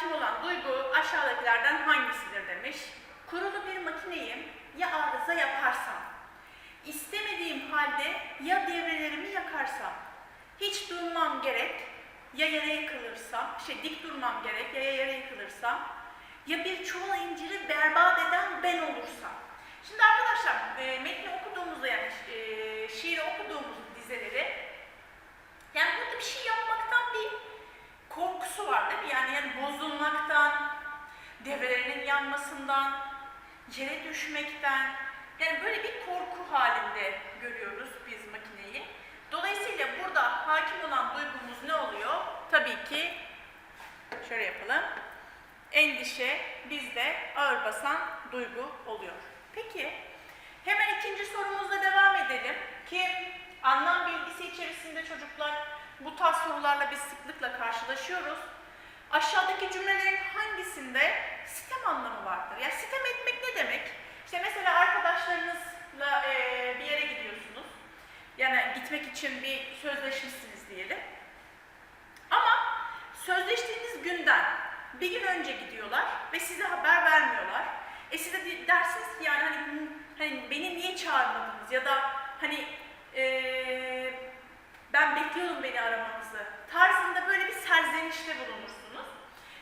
hakim olan duygu aşağıdakilerden hangisidir demiş. Kurulu bir makineyim ya arıza yaparsam, istemediğim halde ya devrelerimi yakarsam, hiç durmam gerek ya yere yıkılırsam, şey dik durmam gerek ya yere yıkılırsam, ya bir çuvala inciri berbat eden ben olursam. Şimdi arkadaşlar e, metni okuduğumuzda yani e, şiiri okuduğumuz dizeleri yani burada bir şey yapmaktan bir korkusu var değil mi? Yani, yani bozulmaktan, devrelerinin yanmasından, yere düşmekten yani böyle bir korku halinde görüyoruz biz makineyi. Dolayısıyla burada hakim olan duygumuz ne oluyor? Tabii ki şöyle yapalım. Endişe bizde ağır basan duygu oluyor. Peki hemen ikinci sorumuzla devam edelim ki anlam bilgisi içerisinde çocuklar bu tarz sorularla biz sıklıkla karşılaşıyoruz. Aşağıdaki cümlelerin hangisinde sitem anlamı vardır? Yani sitem etmek ne demek? İşte mesela arkadaşlarınızla eee, bir yere gidiyorsunuz. Yani gitmek için bir sözleşmişsiniz diyelim. Ama sözleştiğiniz günden bir gün önce gidiyorlar ve size haber vermiyorlar. E siz de de- dersiniz ki yani hani, "Hı, hani beni niye çağırmadınız ya da hani eee, ben bekliyordum beni aramanızı tarzında böyle bir serzenişte bulunursunuz.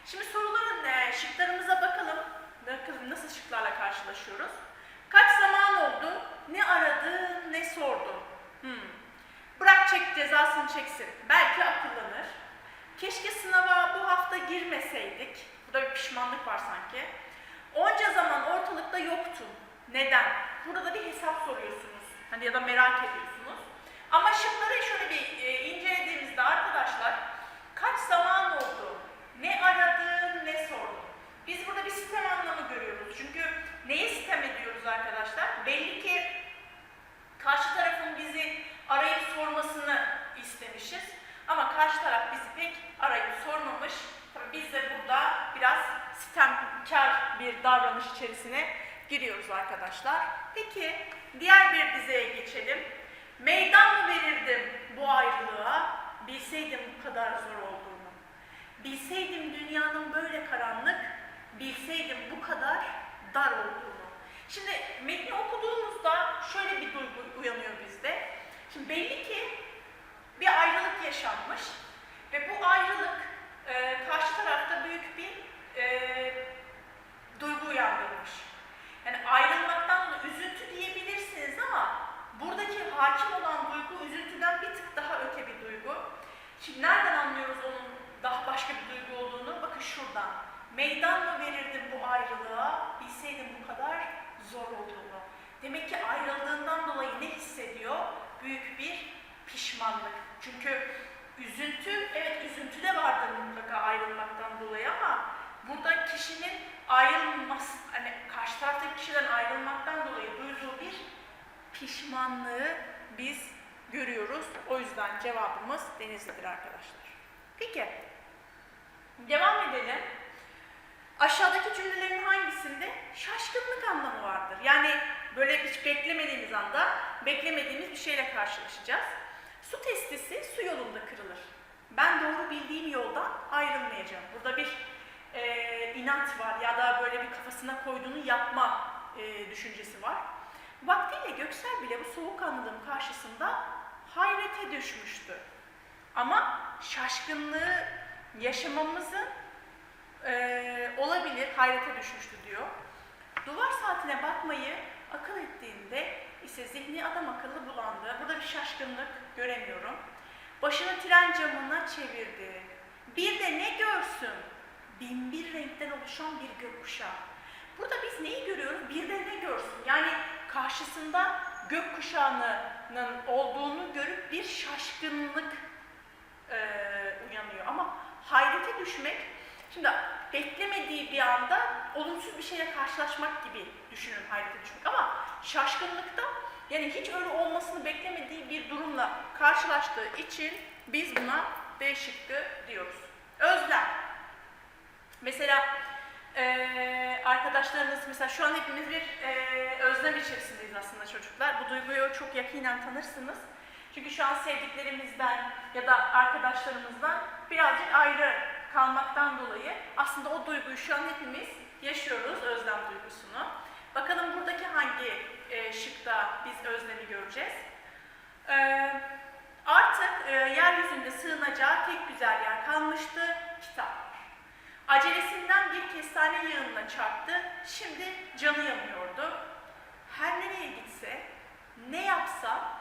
Şimdi soruların e, şıklarımıza bakalım. Bakalım nasıl şıklarla karşılaşıyoruz. Kaç zaman oldu? Ne aradı, ne sordu? Hmm. Bırak çek çeksin. Belki akıllanır. Keşke sınava bu hafta girmeseydik. Burada bir pişmanlık var sanki. Onca zaman ortalıkta yoktun. Neden? Burada da bir hesap soruyorsunuz. Hani ya da merak ediyorsunuz. Ama şıkları şöyle bir e, incelediğimizde arkadaşlar kaç zaman oldu? Ne aradın, ne sordun? Biz burada bir sistem anlamı görüyoruz. Çünkü neye sistem ediyoruz arkadaşlar? Belli ki karşı tarafın bizi arayıp sormasını istemişiz. Ama karşı taraf bizi pek arayıp sormamış. Tabii biz de burada biraz sistemkar bir davranış içerisine giriyoruz arkadaşlar. Peki diğer bir dizeye geçelim. Meydan mı verirdim bu ayrılığa? Bilseydim bu kadar zor olduğunu. Bilseydim dünyanın böyle karanlık, bilseydim bu kadar dar olduğunu. Şimdi metni okuduğumuzda şöyle bir duygu uyanıyor bizde. Şimdi belli ki bir ayrılık yaşanmış ve bu ayrılık e, karşı tarafta büyük bir e, duygu uyandırmış. Yani ayrılmaktan da üzüntü diyebilirsiniz ama buradaki hakim olan duygu üzüntüden bir tık daha öte bir duygu. Şimdi nereden anlıyoruz onun daha başka bir duygu olduğunu? Bakın şuradan. Meydan mı verirdim bu ayrılığa, bilseydim bu kadar zor olduğunu. Demek ki ayrıldığından dolayı ne hissediyor? Büyük bir pişmanlık. Çünkü üzüntü, evet üzüntü de vardır mutlaka ayrılmaktan dolayı ama burada kişinin ayrılması, hani karşı taraftaki kişiden ayrılmaktan dolayı duyduğu bir pişmanlığı biz görüyoruz. O yüzden cevabımız Denizli'dir arkadaşlar. Peki, devam edelim. Aşağıdaki cümlelerin hangisinde şaşkınlık anlamı vardır? Yani böyle hiç beklemediğimiz anda beklemediğimiz bir şeyle karşılaşacağız. Su testisi su yolunda kırılır. Ben doğru bildiğim yoldan ayrılmayacağım. Burada bir e, inat var ya da böyle bir kafasına koyduğunu yapma e, düşüncesi var. Vaktiyle Göksel bile bu soğukkanlılığın karşısında hayrete düşmüştü. Ama şaşkınlığı yaşamamızın e, olabilir, hayrete düşmüştü diyor. Duvar saatine bakmayı akıl ettiğinde ise zihni adam akıllı bulandı. Burada bir şaşkınlık göremiyorum. Başını tren camına çevirdi. Bir de ne görsün? Bin bir renkten oluşan bir gökkuşağı. Burada biz neyi görüyoruz? Bir de ne görsün? Yani karşısında gökkuşağının olduğunu görüp bir şaşkınlık e, uyanıyor. Ama hayrete düşmek, şimdi beklemediği bir anda olumsuz bir şeyle karşılaşmak gibi düşünün hayrete düşmek. Ama şaşkınlıkta yani hiç öyle olmasını beklemediği bir durumla karşılaştığı için biz buna B şıkkı diyoruz. Özlem. Mesela eee arkadaşlarınız mesela şu an hepimiz bir eee, özlem içerisindeyiz aslında çocuklar. Bu duyguyu çok yakinen tanırsınız. Çünkü şu an sevdiklerimizden ya da arkadaşlarımızdan birazcık ayrı kalmaktan dolayı aslında o duyguyu şu an hepimiz yaşıyoruz, özlem duygusunu. Bakalım buradaki hangi e, şıkta biz özlemi göreceğiz? Ee, artık e, yeryüzünde sığınacağı tek güzel yer kalmıştı, kitap. Acelesinden bir kestane yağınına çarptı, şimdi canı yanıyordu. Her nereye gitse, ne yapsa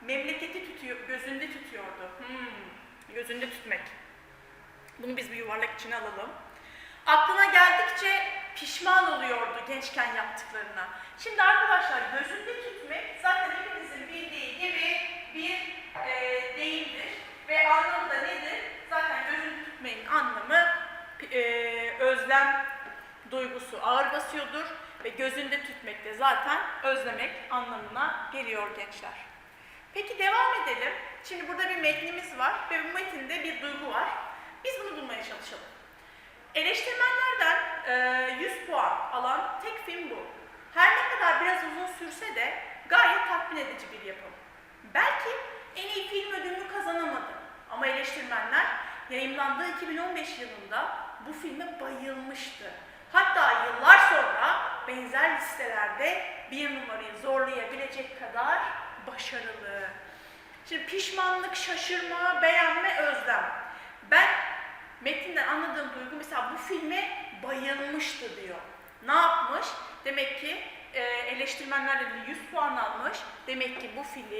memleketi tutuyor, gözünde tutuyordu. Hmm, gözünde tutmak. Bunu biz bir yuvarlak içine alalım. Aklına geldikçe pişman oluyordu gençken yaptıklarına. Şimdi arkadaşlar gözünde tutmak zaten hepinizin bildiği gibi bir e, deyimdir. Ve anlamı da nedir? Zaten gözünde tutmayın anlamı e, özlem duygusu ağır basıyordur. Ve gözünde tutmak da zaten özlemek anlamına geliyor gençler. Peki devam edelim. Şimdi burada bir metnimiz var ve bu metinde bir duygu var. Biz bunu bulmaya çalışalım. Eleştirmenlerden e, 100 puan alan tek film bu. Her ne kadar biraz uzun sürse de gayet tatmin edici bir yapım. Belki en iyi film ödülünü kazanamadı. Ama eleştirmenler yayınlandığı 2015 yılında bu filme bayılmıştı. Hatta yıllar sonra benzer listelerde bir numarayı zorlayabilecek kadar başarılı. Şimdi pişmanlık, şaşırma, beğenme, özlem. Ben metinden anladığım duygu mesela bu filme bayılmıştı diyor. Ne yapmış? Demek ki e, eleştirmenlerle de 100 puan almış. Demek ki bu film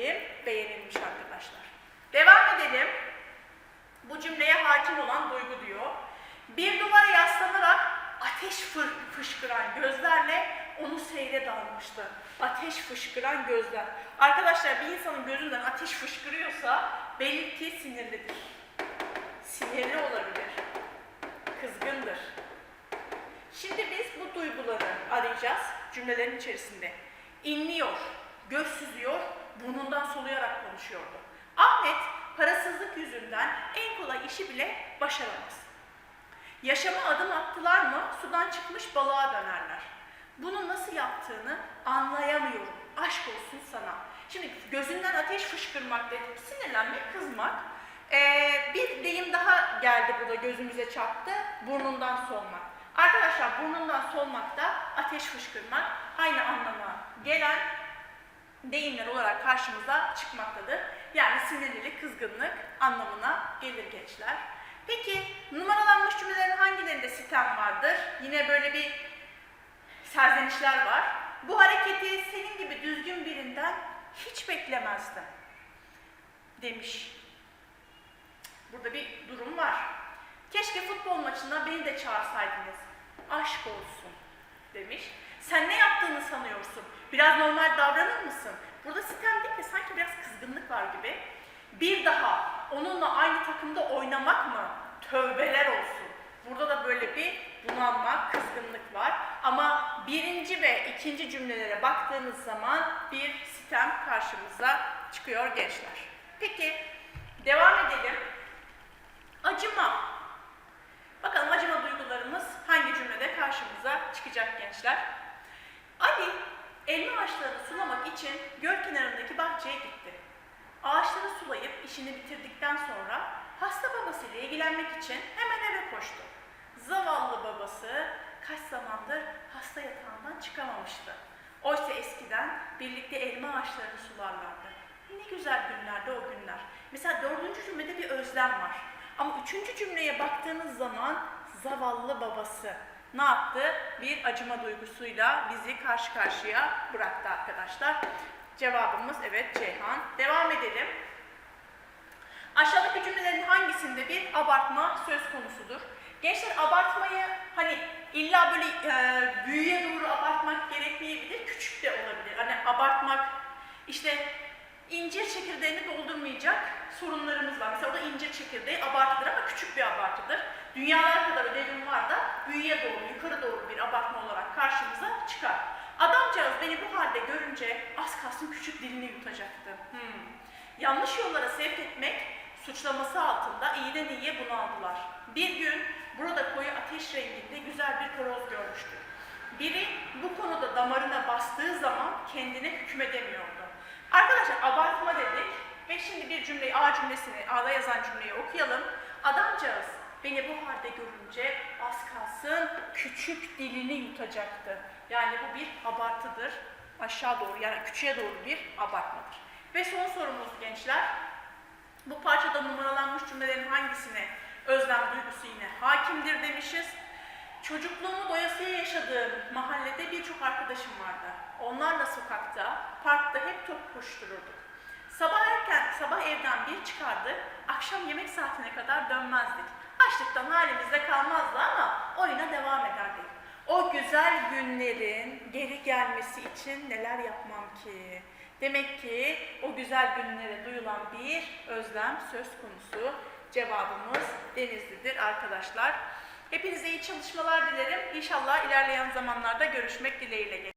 beğenilmiş arkadaşlar. Devam edelim. Bu cümleye hakim olan duygu diyor. Bir duvara yaslanarak ateş fışkıran gözlerle onu seyre dalmıştı. Ateş fışkıran gözler. Arkadaşlar bir insanın gözünden ateş fışkırıyorsa belli ki sinirlidir. Sinirli olabilir. Kızgındır. Şimdi biz bu duyguları arayacağız cümlelerin içerisinde. İnliyor, göz süzüyor, burnundan soluyarak konuşuyordu. Ahmet parasızlık yüzünden en kolay işi bile başaramaz. Yaşama adım attılar mı sudan çıkmış balığa dönerler. Bunu nasıl yaptığını anlayamıyorum. Aşk olsun sana. Şimdi gözünden ateş fışkırmak dedim. Sinirlenmek, kızmak. Ee, bir deyim daha geldi burada gözümüze çarptı. Burnundan solmak. Arkadaşlar burnundan solmak da ateş fışkırmak aynı anlama gelen deyimler olarak karşımıza çıkmaktadır. Yani sinirlilik, kızgınlık anlamına gelir gençler. Peki numaralanmış cümlelerin hangilerinde sitem vardır? Yine böyle bir serzenişler var. Bu hareketi senin gibi düzgün birinden hiç beklemezdim demiş. Burada bir durum var. Keşke futbol maçına beni de çağırsaydınız. Aşk olsun demiş. Sen ne yaptığını sanıyorsun? Biraz normal davranır mısın? Burada sitem değil de sanki biraz kızgınlık var gibi. Bir daha onunla aynı takımda oynamak mı? Tövbeler olsun. Burada da böyle bir bunalma, kızgınlık var. Ama birinci ve ikinci cümlelere baktığınız zaman bir sitem karşımıza çıkıyor gençler. Peki devam edelim. Acıma. Bakalım acıma duygularımız hangi cümlede karşımıza çıkacak gençler. Ali elma ağaçlarını sulamak için göl kenarındaki bahçeye gitti. Ağaçları sulayıp işini bitirdikten sonra hasta babasıyla ilgilenmek için hemen eve koştu. Zavallı babası kaç zamandır hasta yatağından çıkamamıştı. Oysa eskiden birlikte elma ağaçlarını sularlardı. Ne güzel günlerdi o günler. Mesela dördüncü cümlede bir özlem var. Ama üçüncü cümleye baktığınız zaman zavallı babası ne yaptı? Bir acıma duygusuyla bizi karşı karşıya bıraktı arkadaşlar. Cevabımız evet Ceyhan. Devam edelim. Aşağıdaki cümlelerin hangisinde bir abartma söz konusudur? Gençler abartmayı hani illa böyle e, büyüye doğru abartmak gerekmeyebilir, küçük de olabilir. Hani abartmak işte incir çekirdeğini doldurmayacak sorunlarımız var. Mesela o da incir çekirdeği abartıdır ama küçük bir abartıdır. Dünyalar kadar ödevim var da büyüye doğru, yukarı doğru bir abartma olarak karşımıza çıkar. Adamcağız beni bu halde görünce az kalsın küçük dilini yutacaktı. Hmm. Yanlış yollara sevk etmek suçlaması altında iyiden iyiye bunaldılar. Bir gün burada koyu ateş renginde güzel bir horoz görmüştü. Biri bu konuda damarına bastığı zaman kendine hükmedemiyordu. Arkadaşlar abartma dedik ve şimdi bir cümleyi A cümlesini, A'da yazan cümleyi okuyalım. Adamcağız beni bu halde görünce az kalsın küçük dilini yutacaktı. Yani bu bir abartıdır. Aşağı doğru yani küçüğe doğru bir abartmadır. Ve son sorumuz gençler. Bu parçada numaralanmış cümlelerin hangisine özlem duygusu yine hakimdir demişiz. Çocukluğumu doyasıya yaşadığım mahallede birçok arkadaşım vardı. Onlarla sokakta, parkta hep top koştururduk. Sabah erken, sabah evden bir çıkardık, akşam yemek saatine kadar dönmezdik. Açlıktan halimizde kalmazdı ama oyuna devam ederdik. O güzel günlerin geri gelmesi için neler yapmam ki? Demek ki o güzel günlere duyulan bir özlem söz konusu. Cevabımız Denizli'dir arkadaşlar. Hepinize iyi çalışmalar dilerim. İnşallah ilerleyen zamanlarda görüşmek dileğiyle.